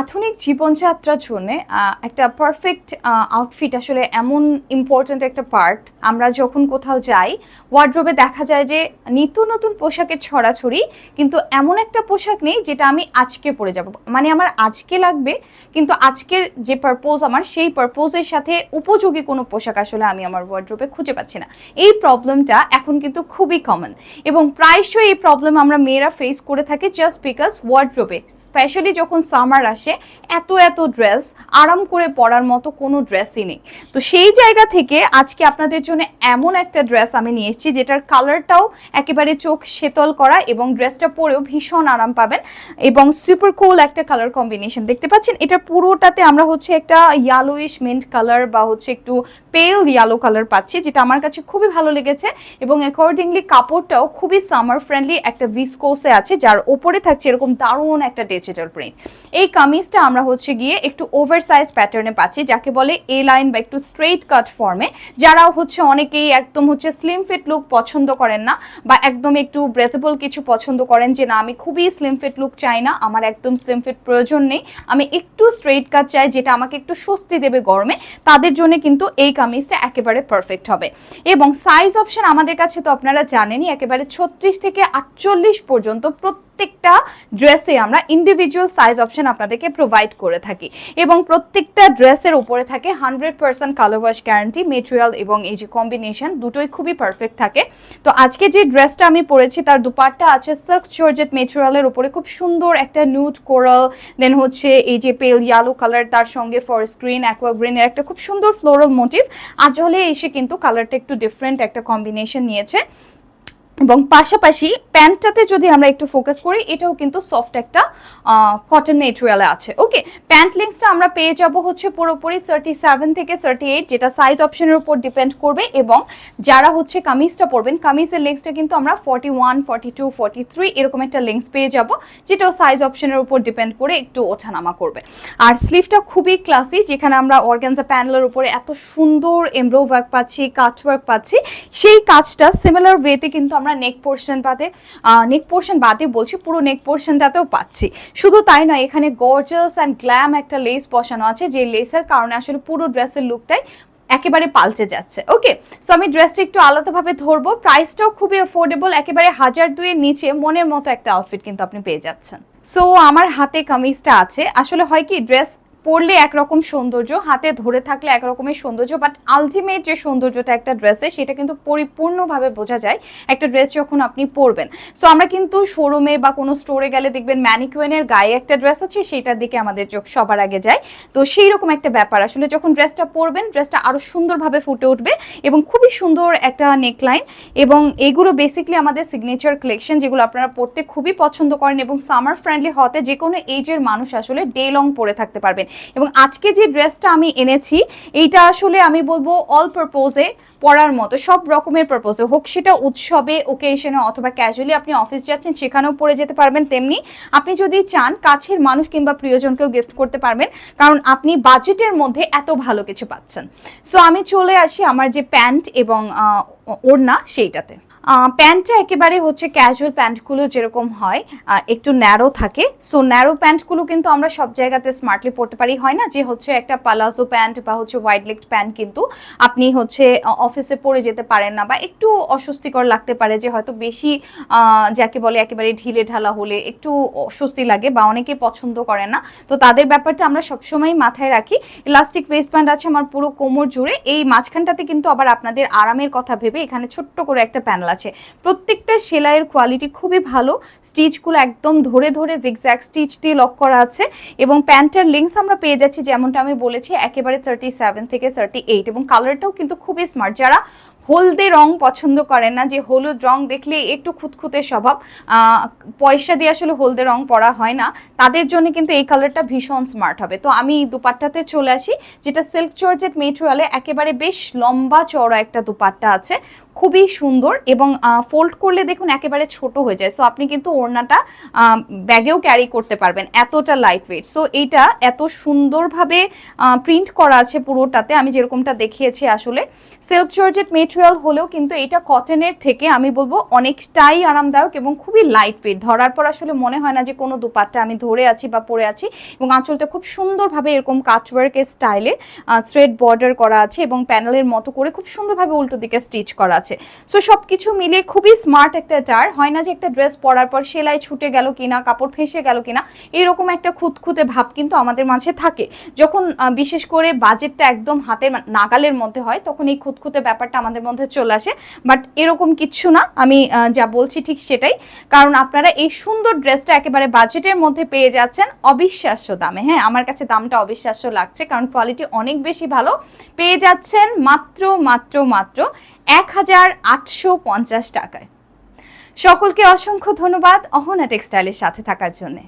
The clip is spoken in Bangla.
আধুনিক জীবনযাত্রার জন্য একটা পারফেক্ট আউটফিট আসলে এমন ইম্পর্ট্যান্ট একটা পার্ট আমরা যখন কোথাও যাই ওয়ার্ড্রোবে দেখা যায় যে নিত্য নতুন পোশাকের ছড়াছড়ি, কিন্তু এমন একটা পোশাক নেই যেটা আমি আজকে পরে যাব। মানে আমার আজকে লাগবে, কিন্তু আজকের যে পারপোজ আমার, সেই পারপোজের সাথে উপযোগী কোনো পোশাক আসলে আমি আমার ওয়ার্ড্রোবে খুঁজে পাচ্ছি না। এই প্রবলেমটা এখন কিন্তু খুবই কমন এবং প্রায়শই এই প্রবলেম আমরা মেয়েরা ফেস করে থাকি জাস্ট বিকজ ওয়ার্ড্রোবে স্পেশালি যখন সামার আসে এত এত ড্রেস আরাম করে পরার মতো কোনো ড্রেসই নেই। তো সেই জায়গা থেকে আজকে আপনাদের জন্য এমন একটা ড্রেস আমি নিয়ে এসেছি, যেটার কালারটাও একেবারে চোখ শীতল করা এবং ড্রেসটা পরেও ভীষণ আরাম পাবেন এবং সুপার কুল একটা কালার কম্বিনেশন দেখতে পাচ্ছেন, এটা পুরোটাতে আমরা হচ্ছে একটা ইয়ালোইশ মিন্ট কালার বা হচ্ছে একটু পেল ইয়ালো কালার পাচ্ছি, যেটা আমার কাছে খুবই ভালো লেগেছে এবং অ্যাকর্ডিংলি কাপড়টাও খুবই সামার ফ্রেন্ডলি একটা ভিসকোসে আছে, যার ওপরে থাকছে এরকম দারুণ একটা ডিজিটাল প্রিন্ট এই কামিজটা আমরা হচ্ছে গিয়ে একটু ওভার সাইজ প্যাটার্নে পাচ্ছি, যাকে বলে এ লাইন বা একটু স্ট্রেট কাট ফর্মে যারা হচ্ছে অনেকেই একদম হচ্ছে স্লিম ফিট লুক পছন্দ করেন না বা একদম একটু ব্রেথেবল কিছু পছন্দ করেন যে, না, আমি খুবই স্লিম ফিট লুক চাই না, আমার একদম স্লিম ফিট প্রয়োজন নেই, আমি একটু স্ট্রেট কাট চাই যেটা আমাকে একটু স্বস্তি দেবে গরমে। তাদের জন্য কিন্তু এই কামিজটা একেবারে পারফেক্ট হবে। এবং সাইজ অপশন আমাদের কাছে তো আপনারা জানেনই, একেবারে ছত্রিশ থেকে আটচল্লিশ পর্যন্ত প্রত্যেকটা ড্রেসে আমরা ইন্ডিভিজুয়াল সাইজ অপশন আপনাদেরকে প্রোভাইড করে থাকি। এবং প্রত্যেকটা ড্রেসের উপরে থাকে হান্ড্রেড পার্সেন্ট কালো ওয়াশ গ্যারান্টি মেটেরিয়াল এবং এই যে কম্বিনেশন দুটোই খুবই পারফেক্ট থাকে। তো আজকে যে ড্রেসটা আমি পরেছি, তার দুপাটটা আছে সিল্ক জর্জেট মেটেরিয়ালের উপরে। খুব সুন্দর একটা নিউড কোরাল দেন হচ্ছে এই যে পেল ইয়ালো কালার তার সঙ্গে ফরেস্ট গ্রিন অ্যাকোয়া গ্রিনের একটা খুব সুন্দর ফ্লোরাল মোটিভ আজলে এসে কিন্তু কালারটা একটু ডিফারেন্ট একটা কম্বিনেশন নিয়েছে। এবং পাশাপাশি প্যান্টটাতে যদি আমরা একটু ফোকাস করি, এটাও কিন্তু সফট একটা কটন মেটেরিয়ালে আছে। ওকে প্যান্ট লিঙ্কসটা আমরা পেয়ে যাব হচ্ছে পুরোপুরি থার্টি সেভেন থেকে থার্টি এইট যেটা সাইজ অপশনের উপর ডিপেন্ড করবে এবং যারা হচ্ছে কামিজটা পরবেন, কামিজের লিঙ্কসটা কিন্তু আমরা forty one forty two three এরকম একটা লিঙ্কস পেয়ে যাব, যেটাও সাইজ অপশনের উপর ডিপেন্ড করে একটু ওঠানামা করবে। আর স্লিভটা খুবই ক্লাসি যেখানে আমরা অর্গানজা প্যানেলের উপরে এত সুন্দর এমব্রো ওয়ার্ক পাচ্ছি কাট ওয়ার্ক পাচ্ছি, সেই কাজটা সিমিলার ওয়েতে কিন্তু আমরা নেক পোর্শন পাতে নেক পোর্শন বাদে বলছি, পুরো নেক পোর্শনটাতেও পাচ্ছি। শুধু তাই নয়, এখানে গর্জাস অ্যান্ড গ্ল্যাম একটা লেস বসানো আছে, যে লেসের কারণে আসলে পুরো ড্রেসের লুকটাই একেবারে পাল্টে যাচ্ছে। ওকে সো আমি ড্রেসটা একটু আলাদাভাবে ধরবো। প্রাইসটাও খুবই অ্যাফোর্ডেবল একেবারে হাজার দুয়ের নিচে, মনের মতো একটা আউটফিট কিন্তু আপনি পেয়ে যাচ্ছেন। সো আমার হাতে কামিজটা আছে। আসলে হয় কি ড্রেস পরলে একরকম সৌন্দর্য, হাতে ধরে থাকলে একরকমের সৌন্দর্য বাট আলটিমেট যে সৌন্দর্যটা একটা ড্রেসে সেটা কিন্তু পরিপূর্ণভাবে বোঝা যায় একটা ড্রেস যখন আপনি পরবেন। সো আমরা কিন্তু শোরুমে বা কোনো স্টোরে গেলে দেখবেন ম্যানিকুয়েনের গায়ে একটা ড্রেস আছে, সেটার দিকে আমাদের চোখ সবার আগে যায়। তো সেই রকম একটা ব্যাপার। আসলে যখন ড্রেসটা পরবেন ড্রেসটা আরও সুন্দরভাবে ফুটে উঠবে এবং খুবই সুন্দর একটা নেকলাইন এবং এগুলো বেসিকলি আমাদের সিগনেচার কালেকশন যেগুলো আপনারা পরতে খুবই পছন্দ করেন এবং সামার ফ্রেন্ডলি হতে যে কোনো এজের মানুষ আসলে ডে লং পরে থাকতে পারবেন। এবং আজকে যে ড্রেসটা আমি এনেছি, এইটা আসলে আমি বলব অল পারপোজে পরার মতো, সব রকমের পারপোজে হোক, সেটা উৎসবে ওকেশনে অথবা ক্যাজুয়ালি আপনি অফিস যাচ্ছেন, সেখানেও পরে যেতে পারবেন, তেমনি আপনি যদি চান, কাছের মানুষ কিংবা প্রিয়জনকেও গিফট করতে পারবেন, কারণ আপনি বাজেটের মধ্যে এত ভালো কিছু পাচ্ছেন। সো আমি চলে আসি আমার যে প্যান্ট এবং ওড়না, সেইটাতে। প্যান্টটা একেবারে হচ্ছে ক্যাজুয়াল প্যান্টগুলো যেরকম হয় একটু ন্যারো থাকে। সো ন্যারো প্যান্টগুলো কিন্তু আমরা সব জায়গাতে স্মার্টলি পরতে পারি, হয় না? যে হচ্ছে একটা পালাজো প্যান্ট বা হচ্ছে হোয়াইট লেগ প্যান্ট কিন্তু আপনি হচ্ছে অফিসে পরে যেতে পারেন না বা একটু অস্বস্তিকর লাগতে পারে যে হয়তো বেশি যাকে বলে একেবারে ঢিলে ঢালা হলে একটু অস্বস্তি লাগে বা অনেকে পছন্দ করে না। তো তাদের ব্যাপারটা আমরা সবসময় মাথায় রাখি। ইলাস্টিক ওয়েস্ট প্যান্ট আছে আমার পুরো কোমর জুড়ে। এই মাঝখানটাতে কিন্তু আবার আপনাদের আরামের কথা ভেবে এখানে ছোট্ট করে একটা প্যানেল আছে। প্রত্যেকটা সেলাইয়ের কোয়ালিটি খুবই ভালো। স্টিচগুলো একদম ধরে ধরে জিগজ্যাগ স্টিচ দিয়ে লক করা আছে এবং প্যান্টের লিঙ্কস আমরা পেয়ে যাচ্ছি যেমনটা আমি বলেছি, একেবারে থার্টি সেভেন থেকে থার্টি এইট এবং কালারটাও কিন্তু খুবই স্মার্ট যারা হলদে রং পছন্দ করেন না, যে হলুদ রং দেখলে একটু খুঁতখুঁতে স্বভাব। পয়সা দিয়ে আসলে হলদে রং পরা হয় না। তাদের জন্য কিন্তু এই কালারটা ভীষণ স্মার্ট হবে। তো আমি দুপাট্টাতে চলে আসি, যেটা সিল্ক চর্জেট মেটেরিয়ালে একেবারে বেশ লম্বা, চওড়া একটা দুপাট্টা আছে। খুবই সুন্দর এবং ফোল্ড করলে দেখুন একেবারে ছোট হয়ে যায়। সো আপনি কিন্তু ওড়নাটা ব্যাগেও ক্যারি করতে পারবেন এতটা লাইট ওয়েট সো এইটা এত সুন্দরভাবে প্রিন্ট করা আছে পুরোটাতে। আমি যেরকমটা দেখিয়েছি আসলে। সিল্ক জর্জেট মেটেরিয়াল হলেও কিন্তু এটা কটনের থেকে আমি বলব অনেকটাই আরামদায়ক এবং খুবই লাইট ওয়েট ধরার পর আসলে মনে হয় না যে কোনো দুপাট্টা আমি ধরে আছি বা পরে আছি এবং আঁচলটা খুব সুন্দরভাবে এরকম কাটওয়ার্কের স্টাইলে থ্রেড বর্ডার করা আছে এবং প্যানেলের মতো করে খুব সুন্দরভাবে উল্টো দিকে স্টিচ করা আছে। সো সব কিছু মিলে খুবই স্মার্ট একটা টার হয় না যে একটা ড্রেস পরার পর সেলাই ছুটে গেল কিনা, কাপড় ফেসে গেল কিনা, এরকম একটা খুঁতখুঁতে ভাব কিন্তু আমাদের মাঝে থাকে। যখন বিশেষ করে বাজেটটা একদম হাতের নাগালের মধ্যে হয়, তখন এই খুঁতখুঁতে ব্যাপারটা আমাদের মধ্যে চলে আসে। বাট এরকম কিচ্ছু না, আমি যা বলছি ঠিক সেটাই। কারণ আপনারা এই সুন্দর ড্রেসটা একেবারে বাজেটের মধ্যে পেয়ে যাচ্ছেন অবিশ্বাস্য দামে। হ্যাঁ আমার কাছে দামটা অবিশ্বাস্য লাগছে কারণ কোয়ালিটি অনেক বেশি ভালো। পেয়ে যাচ্ছেন মাত্র মাত্র মাত্র এক হাজার আটশো পঞ্চাশ টাকায়। সকলকে অসংখ্য ধন্যবাদ অহনা টেক্সটাইলের সাথে থাকার জন্য।